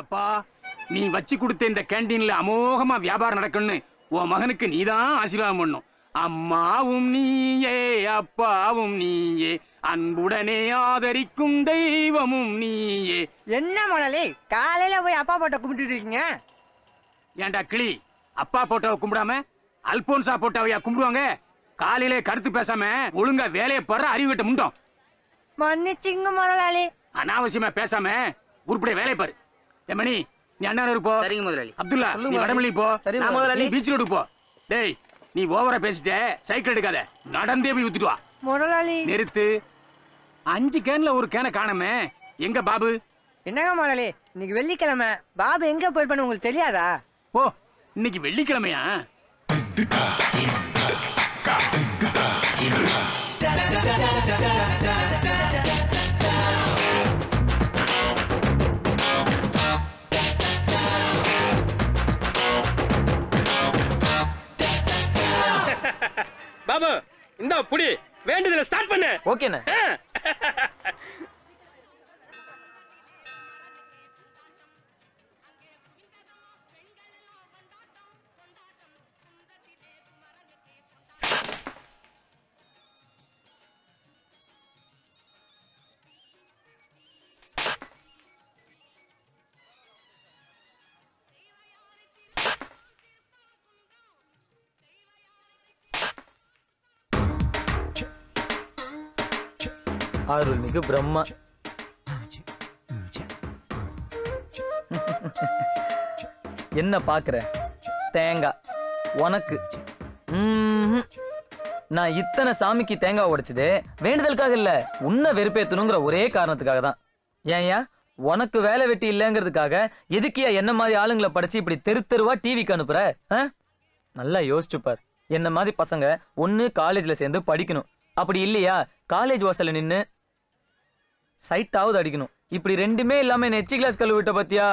எப்பா நீ வச்சு கொடுத்த இந்த கேண்டீன்ல அமோகமா வியாபாரம் நடக்கணும்னு உன் மகனுக்கு நீதான் ஆசீர்வாதம் பண்ணும். அம்மாவும் நீயே அப்பாவும் நீயே அன்புடனே ஆதரிக்கும் தெய்வமும் நீயே. என்ன முதலாளி காலையில போய் அப்பா போட்ட கும்பிட்டுட்டு இருக்கீங்க? ஏன்டா கிளி அப்பா போட்டோவை கும்பிடாம அல்போன்சா போட்டோவையா கும்பிடுவாங்க? காலையிலே கருத்து பேசாம ஒழுங்கா வேலையை போடுற அறிவிட்ட முண்டோம். மன்னிச்சிங்க முதலாளி அனாவசியமா பேசாம உருப்படிய வேலையை பாரு. மணி நீ அண்ணன் போ சரிங்க முதலாளி அப்துல்லா நீ வடமல்லி போ சரி, நான் முதலாளி. நீ பீச் ரோடு போ டேய் நீ ஓவரா பேசிட்ட சைக்கிள் எடுக்காத நடந்தே போய் ஊத்திட்டு வா முதலாளி நிறுத்து அஞ்சு கேன்ல ஒரு கேனை காணமே எங்க பாபு என்னங்க முதலாளி இன்னைக்கு வெள்ளிக்கிழமை பாபு எங்க போயிருப்பான்னு உங்களுக்கு தெரியாதா ஓ இன்னைக்கு வெள்ளிக்கிழமையா பாபு இந்த புடி. வேண்டியதுல ஸ்டார்ட் பண்ணு. ஓகேண்ணே அருள்மிகு பிரம்மா. என்ன பாக்குற? தேங்காய் உனக்கு. நான் இத்தனை சாமிக்கு தேங்காய் உடைச்சது வேண்டுதலுக்காக இல்ல உன்னை வெறுப்பேத்தணுங்கிற ஒரே காரணத்துக்காக தான் ஏன்யா? உனக்கு வேலை வெட்டி இல்லைங்கிறதுக்காக எதுக்கியா என்ன மாதிரி ஆளுங்களை படிச்சு இப்படி தெரு தெருவா டிவிக்கு அனுப்புற ஆ? நல்லா யோசிச்சு பார். என்ன மாதிரி பசங்க ஒன்னு காலேஜ்ல சேர்ந்து படிக்கணும். அப்படி இல்லையா? காலேஜ் வாசல்ல நின்னு சைட்டாவது அடிக்கணும். இப்படி ரெண்டுமே இல்லாம என்ன எச்சி கிளாஸ் கழுவி விட்ட பத்தியா?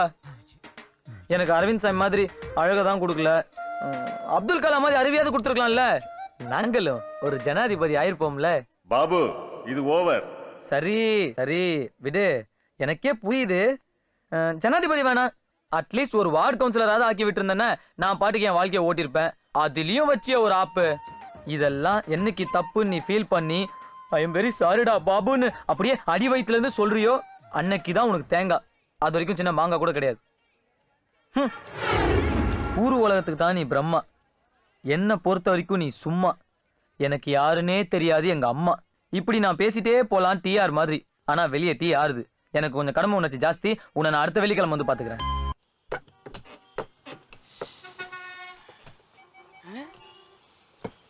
எனக்கு அரவிந்த் சாமி மாதிரி அழகை தான் கொடுக்கல. அப்துல் கலாம் மாதிரி அறிவியாவது கொடுத்துருக்கலாம்ல? நாங்களும் ஒரு ஜனாதிபதி ஆயிருப்போம்ல? பாபு இது ஓவர். சரி சரி விடு. எனக்கே புரியுது. ஜனாதிபதி வேணாம். அட்லீஸ்ட் ஒரு வார்டு கவுன்சிலராவது ஆக்கி விட்டுருந்தேன்னா நான் பாட்டுக்கு என் வாழ்க்கையை ஓட்டியிருப்பேன். அதுலயும் வச்சிய ஒரு ஆப்பு. இதெல்லாம் என்னைக்கு தப்பு நீ ஃபீல் பண்ணி ஐ எம் வெரி சாரிடா பாபுன்னு அப்படியே அடி வயித்துல இருந்து சொல்றியோ? அன்னைக்கு தான் உனக்கு தேங்காய். அது வரைக்கும் சின்ன மாங்காய் கூட கிடையாது. ஊர் உலகத்துக்கு தான் நீ பிரம்மா. என்னை பொறுத்த வரைக்கும் நீ சும்மா. எனக்கு யாருன்னே தெரியாது எங்க அம்மா. இப்படி நான் பேசிட்டே போலாம் டிஆர் மாதிரி. ஆனால் வெளியே டீ ஆறுது. எனக்கு கொஞ்சம் கடமை உணர்ச்சி ஜாஸ்தி. உன்னை நான் அடுத்த வெள்ளிக்கிழமை வந்து பார்த்துக்குறேன்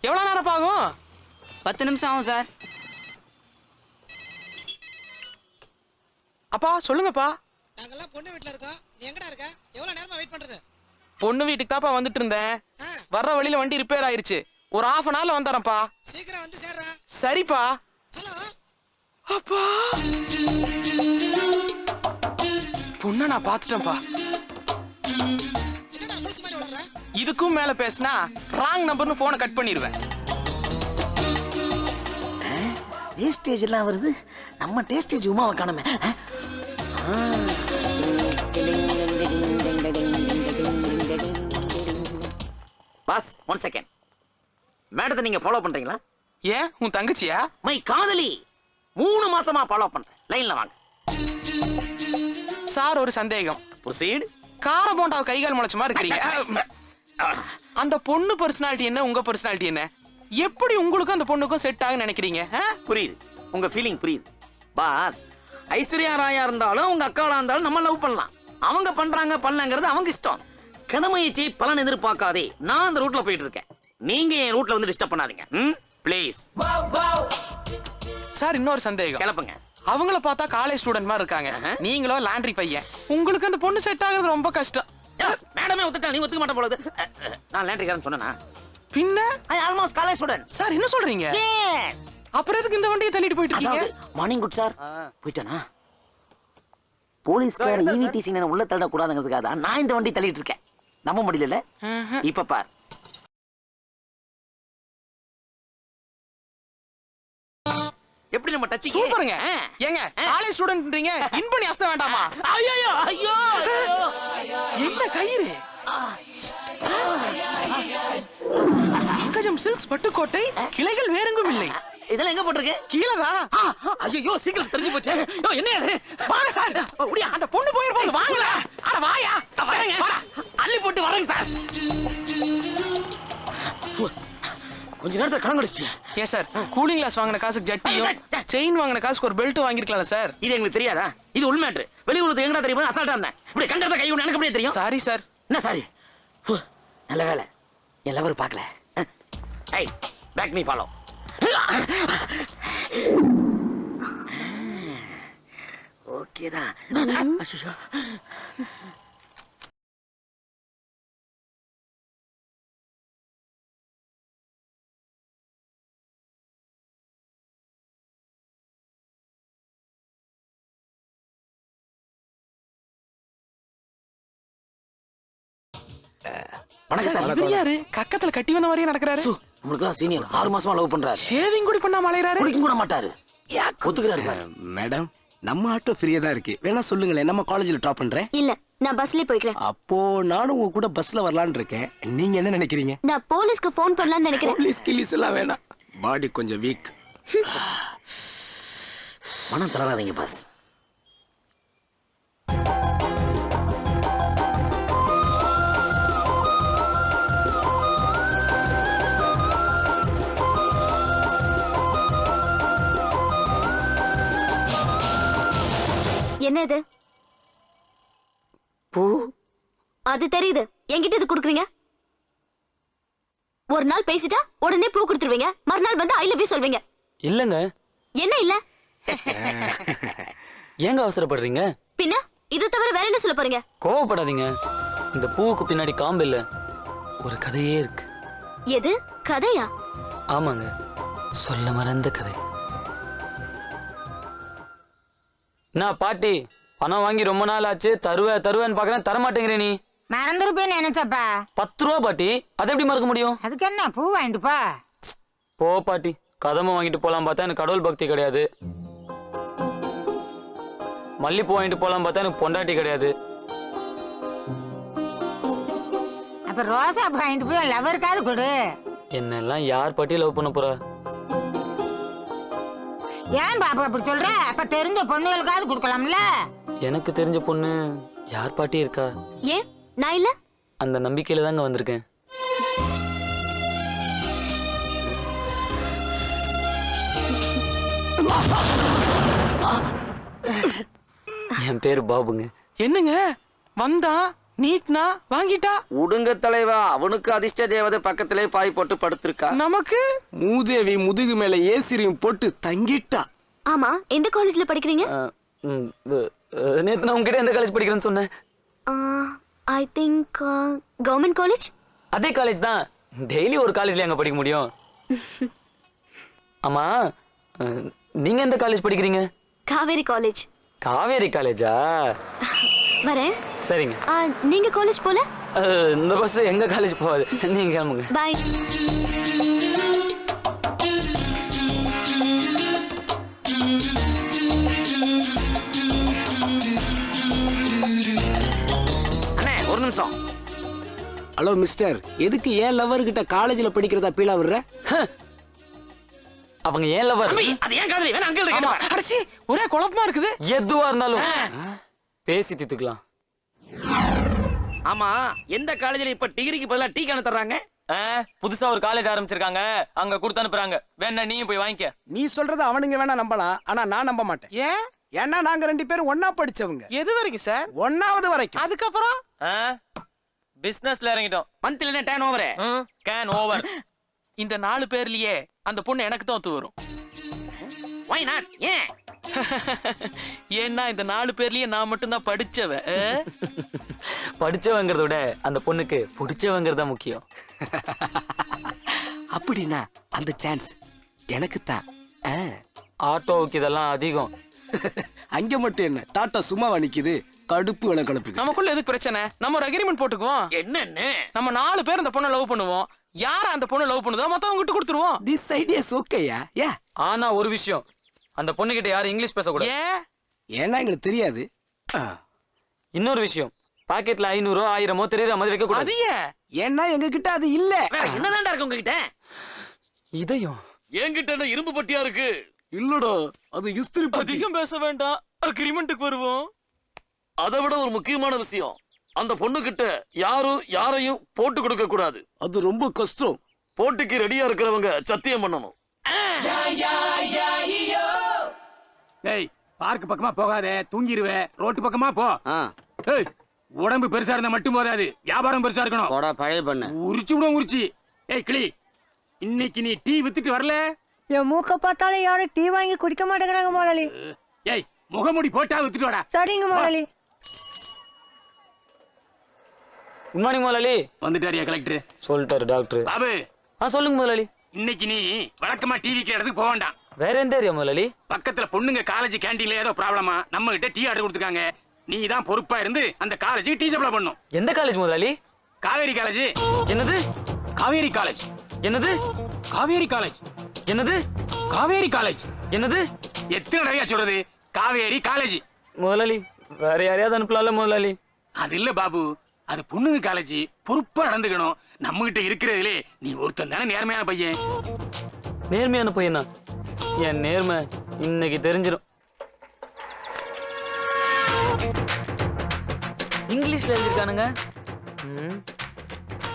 எவ்வளவு நேரம் ஆகும்? பத்து நிமிஷம் ஆகும் சார். அப்பா சொல்லுங்கப்பா. நாங்கெல்லாம் பொண்ணு வீட்ல இருக்கோம். நீ எங்கடா இருக்க? எவ்வளவு நேரமா வெயிட் பண்றது? பொண்ணு வீட்டுக்கு தாப்பா வந்துட்டு இருந்தேன். வர்ற வழியில வண்டி ரிப்பேர் ஆயிருச்சு. ஒரு half அன் ஹவர்ல வந்துடுறேன்ப்பா. சீக்கிரம் வந்து சேர்றா. சரிப்பா. ஹலோ? அப்பா. பொண்ணை நான் பார்த்துட்டேன்ப்பா. இதுக்கும் மேல பேசினா ராங் நம்பர்னு போனை கட் பண்ணிடுவேன் வேஸ்டேஜ் எல்லாம் வருது? நம்ம டேஸ்டேஜ் உமாவை காணுமே. பாஸ் ஒன் செகண்ட் மேடத்தை நீங்க ஃபாலோ பண்றீங்களா? ஏன்? உன் தங்கச்சியா? மை காதலி! மூணு மாசமா ஃபாலோ பண்றேன். லைன்ல வாங்க. சார் ஒரு சந்தேகம். ப்ரொசீட் கார போண்டா கைகால் முளைச்ச மாதிரி இருக்கிறீங்க. அந்த பொண்ணு பர்சனாலிட்டி என்ன உங்க பர்சனாலிட்டி என்ன? எப்படி உங்களுக்கும் அந்த பொண்ணுக்கும் செட் ஆகுன்னு நினைக்கிறீங்க? புரியுது. உங்க ஃபீலிங் புரியுது. பாஸ் ஐஸ்வர்யா ராயா இருந்தாலும் உங்க அக்காவா இருந்தாலும் நம்ம லவ் பண்ணலாம். அவங்க பண்றாங்க பண்ணலங்கிறது அவங்க இஷ்டம். கடமையை பலன் எதிர்பார்க்காதே. நான் அந்த ரூட்ல போயிட்டு இருக்கேன். நீங்க என் ரூட்ல வந்து டிஸ்டர்ப் பண்ணாதீங்க. ம்? ப்ளீஸ் சார் இன்னொரு சந்தேகம். கிளப்புங்க. அவங்கள பார்த்தா காலேஜ் ஸ்டூடெண்ட் மாதிரி இருக்காங்க. நீங்களோ லாண்ட்ரி பையன். உங்களுக்கு அந்த பொண்ணு செட் ஆகுறது ரொம்ப கஷ்டம். மேடமே ஒத்துட்டா நீ ஒத்துக்க மாட்டேன் போல நான் லேண்ட்ரிக்காரன் சொன்னேனா? பின்ன? I almost college student sir என்ன சொல்றீங்க? அப்புறம் எதுக்கு இந்த வண்டியை தள்ளிட்டு போயிட்டு இருக்கீங்க? மார்னிங் குட் சார் போயிட்டானா? போலீஸ்கார E ஈவிடிசி உள்ள தள்ளக்கூடாதுங்கிறதுக்காக தான் நான் இந்த வண்டி தள்ளிட்டு இருக்கேன். நம்ப முடியல இப்ப பார். எப்படி நம்ம டச்சிங் சூப்பருங்க. ஏங்க காலேஜ் ஸ்டூடெண்ட்ன்றீங்க இன் பண்ணி அஸ்த வேண்டாமா? ஐயோ ஐயோ. ஐயோ கயிறு? பங்கஜம் சில்க்ஸ் பட்டுக்கோட்டை கிளைகள் வேறெங்கும் இல்லை. இதெல்லாம் எங்க போட்டிருக்கு? கீழதான் ஐயோ சீக்கிரம் தெரிஞ்சு போச்சு. யோ, என்ன அது வாங்க சார். அந்த பொண்ணு போயிருப்போம் வாங்கல அட வாயா. வரேங்க அள்ளி போட்டு வரேங்க சார். கொஞ்ச நேரத்துல கணக்கடிச்சு ஏன் சார்? கூலிங் கிளாஸ் வாங்கின காசுக்கு ஜட்டியும் செயின் வாங்கின காசுக்கு ஒரு பெல்ட் வாங்கிருக்கலாம்ல சார்? இது எங்களுக்கு தெரியாதா? இது உண்மையாட்டு வெளியூருக்கு எங்கடா தெரியும் அசால்ட்டா இருந்தேன். இப்படி கண்டத கை எனக்கு அப்படியே தெரியும்? சாரி சார் என்ன சாரி நல்ல வேலை. லவர் பார்க்கல. ஐய் பேக் மீ ஃபாலோ ஓகே தான். வணக்கம் சார். யாரு? கக்கத்துல கட்டி வந்த மாதிரியே நடக்கிறாரு. உங்களுக்குலாம் சீனியர் ஆறு மாசமா லவ் பண்றாரு. ஷேவிங் கூட பண்ணாம அலையறாரு. குடிக்க கூட மாட்டாரு. ஒத்துக்கிறாரு பாரு. மேடம் நம்ம ஆட்டோ ஃப்ரீயா தான் இருக்கு. வேணா சொல்லுங்களேன் நம்ம காலேஜ்ல ட்ராப் பண்றேன். இல்ல நான் பஸ்லயே போய்க்கிறேன். அப்போ நானும் உங்க கூட பஸ்ல வரலாம்னு இருக்கேன். நீங்க என்ன நினைக்கிறீங்க? நான் போலீஸ்க்கு ஃபோன் பண்ணலாம்னு நினைக்கிறேன். போலீஸ் கில்லிஸ் எல்லாம் வேணாம். பாடி கொஞ்சம் வீக் மனம் தளராதீங்க பாஸ் என்ன இது பூ. அது தெரியுது. என்கிட்ட இது குடுக்குறீங்க? ஒரு நாள் பேசிட்டா உடனே பூ கொடுத்துருவீங்க. மறுநாள் வந்து ஐ லவ் யூ சொல்வீங்க. இல்லங்க. என்ன இல்ல? ஏங்க அவசரப்படுறீங்க? பின்ன இது தவிர வேற என்ன சொல்ல போறீங்க? கோவப்படாதீங்க. இந்த பூவுக்கு பின்னாடி காம்பு இல்ல. ஒரு கதையே இருக்கு. எது? கதையா? ஆமாங்க. சொல்ல மறந்த கதை. நான் பாட்டி பணம் வாங்கி ரொம்ப நாள் ஆச்சு தருவ தருவேன்னு பாக்குறேன் தரமாட்டேங்கிற நீ. மறந்துருப்பேன்னு நினைச்சப்பா. பத்து ரூபா பாட்டி அதை எப்படி மறக்க முடியும்? அதுக்கு என்ன பூ வாங்கிட்டுப்பா போ. பாட்டி கதமை வாங்கிட்டு போலாம் பார்த்தா எனக்கு கடவுள் பக்தி கிடையாது. மல்லிப்பூ வாங்கிட்டு போலாம் பார்த்தா எனக்கு பொண்டாட்டி கிடையாது. அப்ப ரோசா வாங்கிட்டு போய் லவருக்காவது கொடு. என்னெல்லாம் யார் பாட்டி லவ் பண்ண போறா? ஏன் பாப்பா அப்படி சொல்ற? அப்ப தெரிஞ்ச பொண்ணுகளுக்காவது கொடுக்கலாம்ல. எனக்கு தெரிஞ்ச பொண்ணு யார் பாட்டி இருக்கா? ஏன்? நான் இல்ல. அந்த நம்பிக்கையில தாங்க வந்திருக்கேன். என் பேரு பாபுங்க. என்னங்க? வந்தா? நீட்னா வாங்கிட்டா? உடுங்க தலைவா அவனுக்கு அதிர்ஷ்ட தேவதை பக்கத்திலே பாய் போட்டு படுத்திருக்கா. நமக்கு? மூதேவி முதுகு மேல ஏசிரியும் போட்டு தங்கிட்டா. ஆமா எந்த காலேஜ்ல படிக்கிறீங்க? நேத்து நான் உங்ககிட்ட எந்த காலேஜ் படிக்கிறேன்னு சொன்னேன். ஐ திங்க் கவர்மெண்ட் காலேஜ் அதே காலேஜ் தான். டெய்லி ஒரு காலேஜ்ல அங்க படிக்க முடியும்? ஆமா நீங்க எந்த காலேஜ் படிக்கிறீங்க? காவேரி காலேஜ் காவேரி காலேஜா வரேன். சரிங்க. நீங்க காலேஜ் போல? இந்த பஸ் எங்க காலேஜ் போகாது. நீங்க கிளம்புங்க. பாய் அண்ணே ஒரு நிமிஷம். ஹலோ மிஸ்டர் எதுக்கு ஏன் லவர் கிட்ட காலேஜ்ல படிக்கிறதா பீலா விடுற? அவங்க ஏன் லவர் அது ஏன் காதலி. வேணா அங்கிள் ஒரே குழப்பமா இருக்குது. எதுவா இருந்தாலும். பேசி தீர்த்துக்கலாம். ஆமா எந்த காலேஜ்ல இப்ப டிகிரிக்கு பதிலா டீ கான தர்றாங்க? புதுசா ஒரு காலேஜ் ஆரம்பிச்சிருக்காங்க. அங்க கொடுத்து அனுப்புறாங்க. வேணா நீயும் போய் வாங்கிக்க. நீ சொல்றத அவனுங்க வேணா நம்பலாம். ஆனா நான் நம்ப மாட்டேன். ஏன்? ஏன்னா நாங்க ரெண்டு பேரும் ஒன்னா படிச்சவங்க. எது வரைக்கும் சார்? ஒன்னாவது வரைக்கும். அதுக்கப்புறம்? பிசினஸ்ல இறங்கிட்டோம். மந்த்லி டேன் ஓவர் கேன் ஓவர் இந்த நாலு பேர்லயே அந்த பொண்ணு எனக்கு தான் ஒத்து வரும். வை நாட் ஏன்? ஏன்னா இந்த நாலு பேர்லயே நான் மட்டும் தான் படிச்சவன்? படிச்சவங்கிறத விட அந்த பொண்ணுக்கு பிடிச்சவங்கிறது தான் முக்கியம். அப்படின்னா அந்த சான்ஸ் எனக்கு தான் ஆட்டோவுக்கு இதெல்லாம் அதிகம். அங்க மட்டும் என்ன டாட்டா சும்மாவா நிக்குது கடுப்பு வேணா கலப்புக்கு. நமக்குள்ள எதுக்கு பிரச்சனை? நம்ம ஒரு அக்ரிமெண்ட் போட்டுக்குவோம். என்னன்னு? நம்ம நாலு பேர் அந்த பொண்ணை லவ் பண்ணுவோம். யார அந்த பொண்ணு லவ் பண்ணுதோ மொத்தம் விட்டு கொடுத்துருவோம். திஸ் ஐடியாஸ் ஓகேயா ஏ ஆனா ஒரு விஷயம் அந்த பொண்ணுகிட்ட யாரும் இங்கிலீஷ் பேசக்கூடாது. ஏன்? ஏன்னா எங்களுக்கு தெரியாது. இன்னொரு விஷயம். பாக்கெட்ல ஐநூறோ ஆயிரமோ தெரியுற மாதிரி வைக்க கூடாது. அது ஏன்? ஏன்னா எங்க கிட்ட அது இல்ல. வேற என்னதான்டா இருக்கு உங்ககிட்ட? இதயம். என்கிட்ட என்ன இரும்பு பட்டியா இருக்கு? இல்லடா அது இஸ்திரி அதிகம் பேச வேண்டாம். அக்ரிமெண்ட்டுக்கு வருவோம். அதை விட ஒரு முக்கியமான விஷயம். அந்த பொண்ணு கிட்ட யாரும் யாரையும் போட்டு கொடுக்க கூடாது. அது ரொம்ப கஷ்டம். போட்டிக்கு ரெடியா இருக்கிறவங்க சத்தியம் பண்ணணும். ஏய் பார்க் பக்கமா போகாதே தூங்கிருவே. ரோட்டு பக்கமா போ. ஏய் உடம்பு பெருசா இருந்தா மட்டும் போதாது. வியாபாரம் பெருசா இருக்கணும். போடா பழைய பண்ண. உரிச்சு விடும் உரிச்சு. ஏய் கிளி இன்னைக்கு நீ டீ வித்துட்டு வரல? என் மூக்க பார்த்தாலும் யாரும் டீ வாங்கி குடிக்க மாட்டேங்கிறாங்க முதலாளி ஏய் முகமூடி போட்டா வித்துட்டு வாடா. சரிங்க முதலாளி குட் மார்னிங் முதலாளி வந்துட்டாரியா கலெக்டர் சொல்லிட்டாரு டாக்டர் பாபு ஆ சொல்லுங்க முதலாளி இன்னைக்கு நீ வழக்கமா டிவி இடத்துக்கு போக வேண்டாம். வேற எந்த ஏரியா முதலாளி? பக்கத்துல பொண்ணுங்க காலேஜ் கேண்டீன்ல ஏதோ ப்ராப்ளமா நம்ம கிட்ட டீ ஆர்டர் கொடுத்துருக்காங்க. நீ தான் பொறுப்பா இருந்து அந்த காலேஜுக்கு டீ சப்ளை பண்ணும். எந்த காலேஜ் முதலாளி? காவேரி காலேஜ் என்னது? காவேரி காலேஜ் என்னது? காவேரி காலேஜ் என்னது? காவேரி காலேஜ் என்னது? எத்தனை தடவையா சொல்றது? காவேரி காலேஜ் முதலாளி வேற யாரையாவது அனுப்பலாம்ல முதலாளி? அது இல்ல பாபு. அது பொண்ணுங்க காலேஜ் பொறுப்பா நடந்துக்கணும். நம்ம கிட்ட இருக்கிறதுலே நீ ஒருத்தன் தானே நேர்மையான பையன். நேர்மையான பையனா? என் நேர்மை இன்னைக்கு தெரிஞ்சிடும் இங்கிலீஷ்ல எழுதிருக்கானுங்க ம்.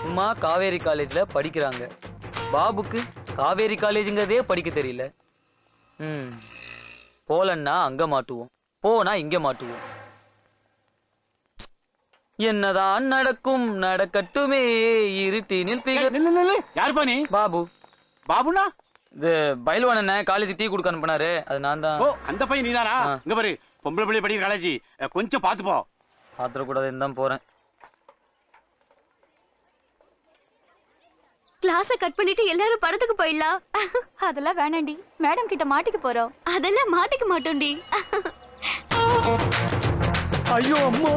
உமா காவேரி காலேஜ்ல படிக்கிறாங்க. பாபுக்கு காவேரி காலேஜுங்கிறதே படிக்க தெரியல. ம். போலன்னா அங்க மாட்டுவோம். போனா இங்க மாட்டுவோம். என்னதான் நடக்கும் நடக்கட்டுமே. இருட்டினில் பிகர் யாருப்பா நீ? பாபு. பாபுனா? இது பயில்வான் என்ன? காலேஜ் டீ கொடுக்க அனுப்புனாரு. அது நான் தான். ஓ அந்த பையன் நீதானா. இங்க பாரு பொம்பளை பிள்ளை படிக்கிற காலேஜ் கொஞ்சம் பாத்து போ. பாத்திரக்கூடாதுன்னு தான் போறேன். கிளாஸ கட் பண்ணிட்டு எல்லாரும் படத்துக்கு போயிடலாம் அதெல்லாம் வேணாண்டி. மேடம் கிட்ட மாட்டிக்க போறோம். அதெல்லாம் மாட்டிக்க மாட்டோம்டி ஐயோ அம்மா.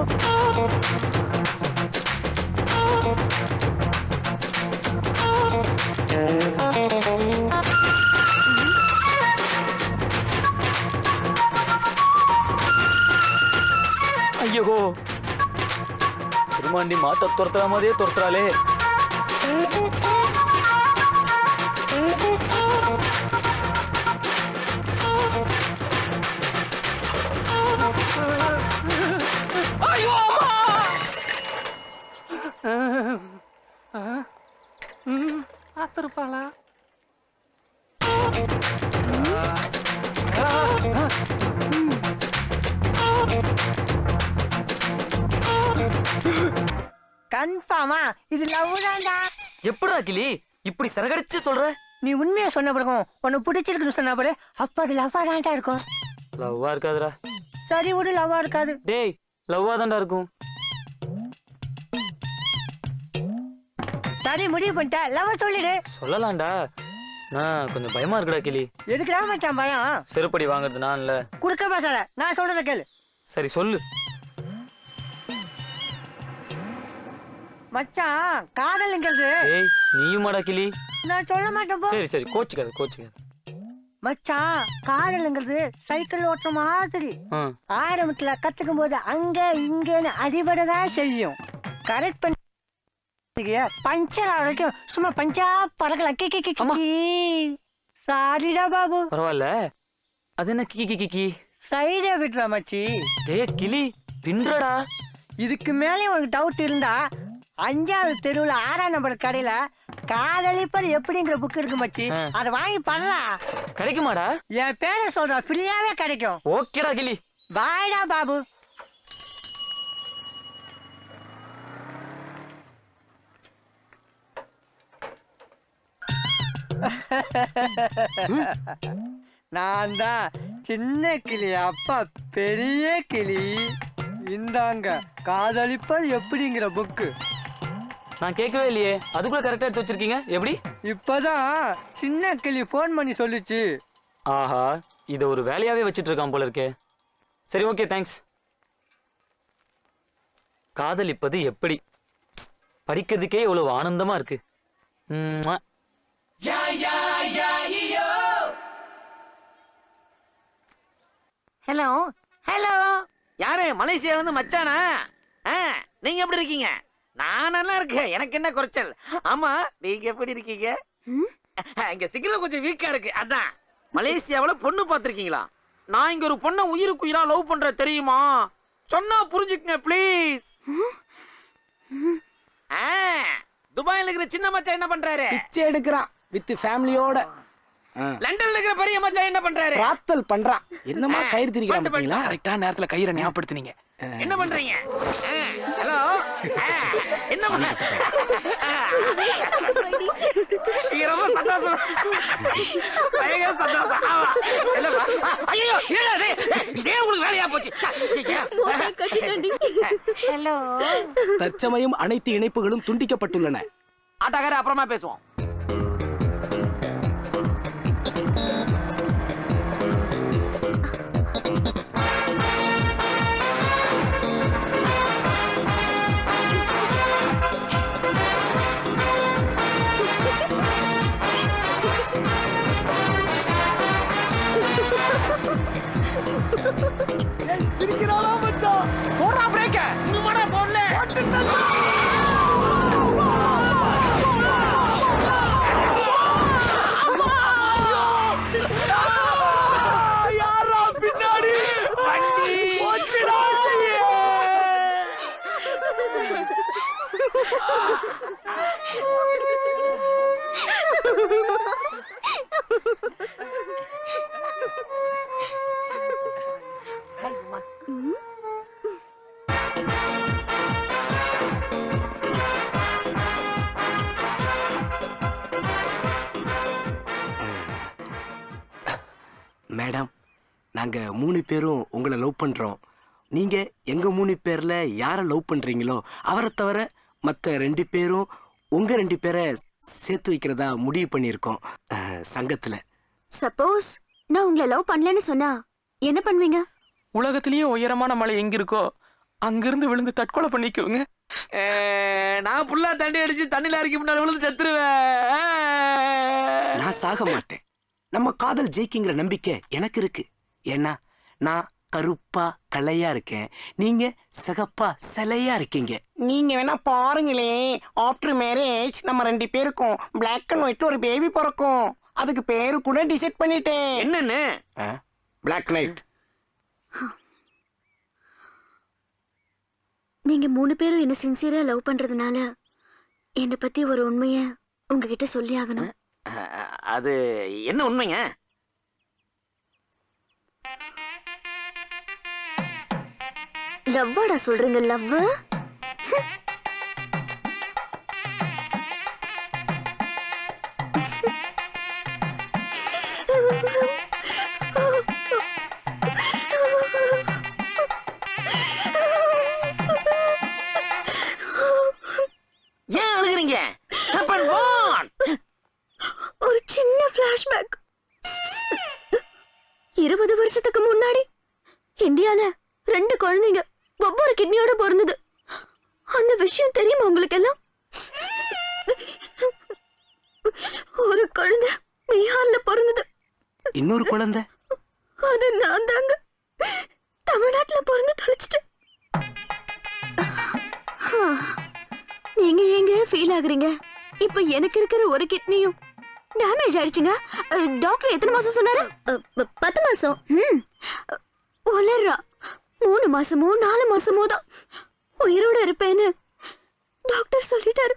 ஐயோ. திருமாண்டி மாத்த துரத்துற மாதிரியே துரத்துறாளே. கன்ஃபார்மா? இது லவ் தான்டா. எப்படிடா கிளி? இப்படி சரகடிச்சு சொல்ற? நீ உண்மையை சொன்ன பிறகும் உன்னை பிடிச்சிருக்குன்னு சொன்ன பிறகு அப்ப அது லவ்வா தான்டா இருக்கும். லவ்வா இருக்காதுடா. சரி விடு லவ்வா இருக்காது. டேய் லவ்வா தான்டா இருக்கும். சரி முடிவு பண்ணிட்ட. லவ் சொல்லிடு. சொல்லலாம்டா. நான் கொஞ்சம் பயமா இருக்குடா கிளி. எதுக்குடா மச்சான் பயம்? செருப்படி வாங்குறது நான் இல்ல குறுக்க பேசாத. நான் சொல்றத கேளு. சரி சொல்லு. மச்சான் காதல்ங்கிறது. ஏய் நீயுமாடா கிளி. நான் சொல்ல மாட்டேன் போ. சரி சரி கோச்சுக்காத கோச்சுக்காத. மச்சான் காதல்ங்கிறது சைக்கிள் ஓட்டுற மாதிரி. ஆரம்பத்துல கத்துக்கும் போது அங்க இங்கன்னு அடிபடதான் செய்யும். கரெக்ட் பண்ணி பஞ்சர் வரைக்கும் சும்மா பஞ்சா பறக்கலாம் கி கி கி. கி சாரிடா பாபு. பரவாயில்ல. அது என்ன கிக்கி கிக்கி கி சைடே விட்டுறா மச்சி. டேய் கிளி பின்றடா இதுக்கு மேலே உனக்கு டவுட் இருந்தா அஞ்சாவது தெருவுல ஆறாம் நம்பர் கடையில காதலிப்பர் எப்படிங்கிற புக் இருக்கு மச்சி. அதை வாங்கி பண்ணலாம் கிடைக்குமாடா? என் பேரை சொல்ற ஃப்ரீயாவே கிடைக்கும். ஓகேடா கிளி. பாய்டா பாபு. நான் தான் சின்ன கிளி அப்பா பெரிய கிளி. இந்தாங்க காதலிப்பர் எப்படிங்கிற புக்கு நான் கேட்கவே இல்லையே. அதுக்குள்ள கரெக்டா எடுத்து வச்சிருக்கீங்க? எப்படி? இப்பதான் சின்ன கிளி ஃபோன் பண்ணி சொல்லுச்சு. ஆஹா இத ஒரு வேலையாவே வச்சிட்டு இருக்கான் போல இருக்கே. சரி ஓகே தேங்க்ஸ் காதலிப்பது எப்படி? படிக்கிறதுக்கே இவ்வளவு ஆனந்தமா இருக்கு. ஹலோ ஹலோ யாரு? மலேசியால இருந்து மச்சானா? ஆ, நீங்க எப்படி இருக்கீங்க? நான் நல்லா இருக்கேன். எனக்கு என்ன குறைச்சல்? ஆமா நீங்க எப்படி இருக்கீங்க? இங்க சிக்னல் கொஞ்சம் வீக்கா இருக்கு. அதான். மலேசியாவுல பொண்ணு பார்த்திருக்கீங்களா? நான் இங்க ஒரு பொண்ணை உயிருக்கு உயிரா லவ் பண்ற தெரியுமா? சொன்னா புரிஞ்சுக்குங்க ப்ளீஸ் துபாயில இருக்கிற சின்ன மச்சான் என்ன பண்றாரு? பிச்சை எடுக்கிறான் வித் ஃபேமிலியோட லண்டன்ல இருக்கிற பெரிய மச்சான் என்ன பண்றாரு? ராத்தல் பண்றான். என்னமா கயிறு திரிக்கிறான் பாத்தீங்களா? கரெக்டான நேரத்துல கயிறை ஞாபகப்படுத்துனீங்க. என்ன பண்றீங்க? ஹலோ? என்ன பண்ண? ரொம்ப சந்தோஷம் பயங்கர சந்தோஷம். ஆமா. இல்லப்பா ஆ, ஐயோ டேய், இதே? உங்களுக்கு வேலையா போச்சு. ஹலோ. தற்சமயம் அனைத்து இணைப்புகளும் துண்டிக்கப்பட்டுள்ளன. ஆட்டாக்கார அப்புறமா பேசுவோம். உங்களை லவ் பண்றோம். நீங்க எங்க மூணு பேர்ல யாரை லவ் பண்றீங்களோ அவரை தவிர மத்த ரெண்டு பேரும் உங்க ரெண்டு பேரை சேர்த்து வைக்கிறதா முடிவு பண்ணியிருக்கோம் சங்கத்துல. சப்போஸ் நான் உங்களை லவ் பண்ணலன்னு சொன்னா என்ன பண்ணுவீங்க? உலகத்திலேயே உயரமான மலை எங்க இருக்கோ அங்கிருந்து விழுந்து தற்கொலை பண்ணிக்கோங்க நான் புல்லா தண்ணி அடிச்சு தண்ணில இறக்கி முன்னாடி விழுந்து செத்துருவேன். நான் சாக மாட்டேன். நம்ம காதல் ஜெயிக்குங்கிற நம்பிக்கை எனக்கு இருக்கு. ஏன்னா நான் கருப்பா கலையா இருக்கேன். நீங்க சிகப்பா சிலையா இருக்கீங்க. நீங்க வேணா பாருங்களேன் ஆஃப்டர் மேரேஜ் நம்ம ரெண்டு பேருக்கும் பிளாக் அண்ட் ஒயிட்ல ஒரு பேபி பிறக்கும். அதுக்கு பேரு கூட டிசைட் பண்ணிட்டேன். என்னன்னு? பிளாக் நைட் நீங்க மூணு பேரும் என்ன சின்சியரா லவ் பண்றதுனால என்னை பத்தி ஒரு உண்மைய உங்ககிட்ட சொல்லி ஆகணும். அது என்ன உண்மைங்க? லவ்வாடா சொல்றீங்க லவ் எல்லாம் ஒரு குழந்தை பீகார்ல பிறந்தது. இன்னொரு குழந்தை? அது நான் தாங்க. தமிழ்நாட்டுல பிறந்து தொலைச்சிட்டேன். நீங்க ஏங்க ஃபீல் ஆகுறீங்க? இப்ப எனக்கு இருக்கிற ஒரு கிட்னியும் டேமேஜ் ஆயிடுச்சுங்க. டாக்டர் எத்தனை மாசம் சொன்னாரு? பத்து மாசம். ம். உளறா. மூணு மாசமோ நாலு மாசமோ தான் உயிரோட இருப்பேன்னு டாக்டர் சொல்லிட்டாரு.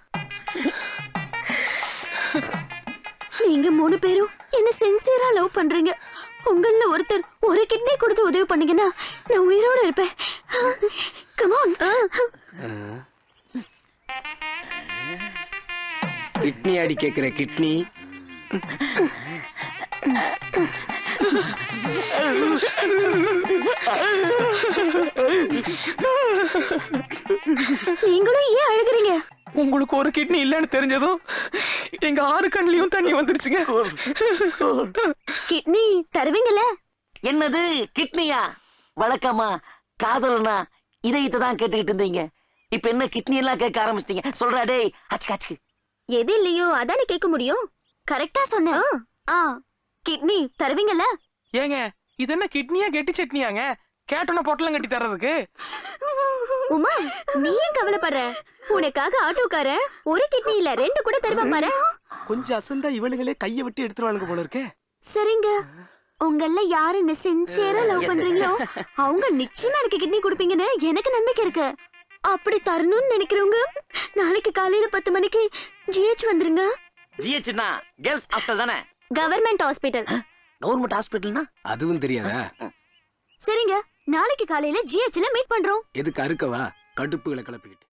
நீங்க மூணு பேரும் என்ன சின்சியரா லவ் பண்றீங்க. உங்கள ஒருத்தர் ஒரு கிட்னி கொடுத்து உதவி பண்ணீங்கன்னா நான் உயிரோட இருப்பேன். கமான் கிட்னி அடி கேக்குற கிட்னி நீங்களும் ஏன் அழுகுறீங்க? உங்களுக்கு ஒரு கிட்னி இல்லைன்னு தெரிஞ்சதும் எங்க ஆறு கண்ணிலையும் தண்ணி வந்துருச்சுங்க. கிட்னி தருவீங்கல்ல? என்னது? கிட்னியா வழக்கமா? காதல்னா? இதயத்தை தான் கேட்டுக்கிட்டு இருந்தீங்க. இப்ப என்ன கிட்னி எல்லாம் கேட்க ஆரம்பிச்சிட்டீங்க? சொல்றா டேய் அச்சுக்கு அச்சுக்கு. எது இல்லையோ அதானே கேட்க முடியும். கரெக்டா சொன்னேன். ஆ. கிட்னி தருவீங்கல்ல? ஏங்க இது என்ன கிட்னியா கெட்டி சட்னியாங்க? கேட்டோன்னு பொட்டலம் கட்டி தர்றதுக்கு. உமா நீ ஏன் கவலைப்படுற? உனக்காக ஆட்டோக்கார ஒரு கிட்னி இல்ல ரெண்டு கூட தருவான் பாரு. கொஞ்சம் அசந்தா இவளுங்களே கையை விட்டு எடுத்துருவாளுங்க போல இருக்கே. சரிங்க. உங்கள யாருன்னு சின்சியரா லவ் பண்றீங்களோ அவங்க நிச்சயமா எனக்கு கிட்னி கொடுப்பீங்கன்னு எனக்கு நம்பிக்கை இருக்கு. அப்படி தரணும்னு நினைக்கிறவங்க நாளைக்கு காலையில பத்து மணிக்கு ஜிஹெச் வந்துருங்க. ஜிஹெச்னா கேர்ள்ஸ் ஹாஸ்டல் தானே? Government hospital. கவர்மெண்ட் ஹாஸ்பிட்டல்னா? அதுவும் தெரியாதா? சரிங்க நாளைக்கு காலையில ஜிஹெச்ல மீட் பண்றோம். எதுக்கு அறுக்கவா? கடுப்புகளை கிளப்பிக்கிட்டு